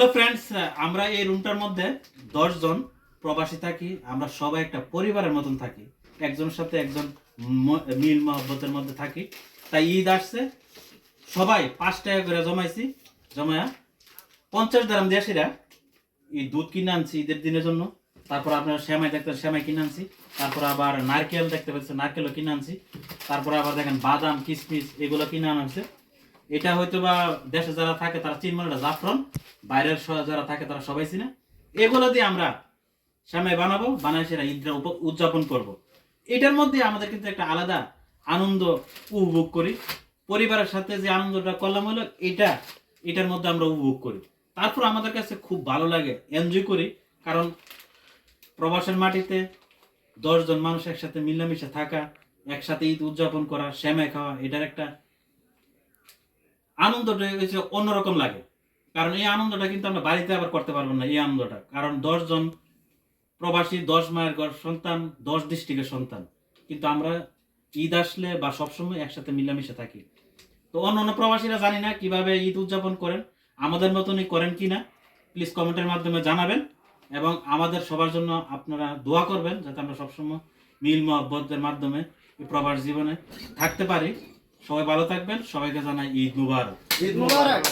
Hello friends আমরা এই রুমটার মধ্যে দশ জন প্রবাসী থাকি, আমরা সবাই একটা পরিবারের মতন থাকি। একজনের সাথে একজন মিল মহব্বতের মধ্যে থাকি। তাই ঈদ আসছে। সবাই পাঁচ টাকা করে জমাইছি। জমায়া পঞ্চাশ দারাম দেশিরা এই দুধ কিনে আনছি ঈদের দিনের জন্য। তারপর আপনারা শ্যামাই দেখতেন শ্যামাই কিনে আনছি। তারপর আবার নারকেল দেখতে পাচ্ছেন, নারকেলও কিনে আনছি। তারপর আবার দেখেন বাদাম কিশমিশ এগুলো কিনে আনা হয়েছে। এটা হয়তো বা দেশে যারা থাকে তারা চিনবে না জাফরন, বাইরের যারা থাকে তারা সবাই চিনে। এগুলো দিয়ে আমরা শ্যামাই বানাবো বানাই সেটা উপ- উদযাপন করব। এটার মধ্যে আমাদের কিন্তু একটা আলাদা আনন্দ উপভোগ করি। পরিবারের সাথে যে আনন্দটা করলাম হলো, এটা, এটার মধ্যে আমরা উপভোগ করি। তারপর আমাদের কাছে খুব ভালো লাগে এনজয় করি। কারণ প্রবাসের মাটিতে দশজন মানুষ একসাথে মিলেমিশে থাকা, একসাথে ঈদ উদযাপন করা শ্যামাই খাওয়া, এটার একটা আনন্দটা হচ্ছে অন্যরকম লাগে। কারণ এই আনন্দটা কিন্তু আমরা বাড়িতে আবার করতে পারব না এই আনন্দটা। কারণ দশজন প্রবাসী, দশ মায়ের ঘর সন্তান, দশ ডিস্ট্রিক্টের সন্তান। কিন্তু আমরা ঈদ আসলে বা সবসময় একসাথে মিলামিশে থাকি। তো অন্য অন্য প্রবাসীরা জানি না কীভাবে ঈদ উদযাপন করেন। আমাদের মতনই করেন কি না প্লিজ কমেন্টের মাধ্যমে জানাবেন। এবং আমাদের সবার জন্য আপনারা দোয়া করবেন, যাতে আমরা সবসময় মিল মহব্বতের মাধ্যমে প্রবাস জীবনে থাকতে পারি। সবাই ভালো থাকবেন। সবাইকে জানাই ঈদ মুবারক। ঈদ মুবারক।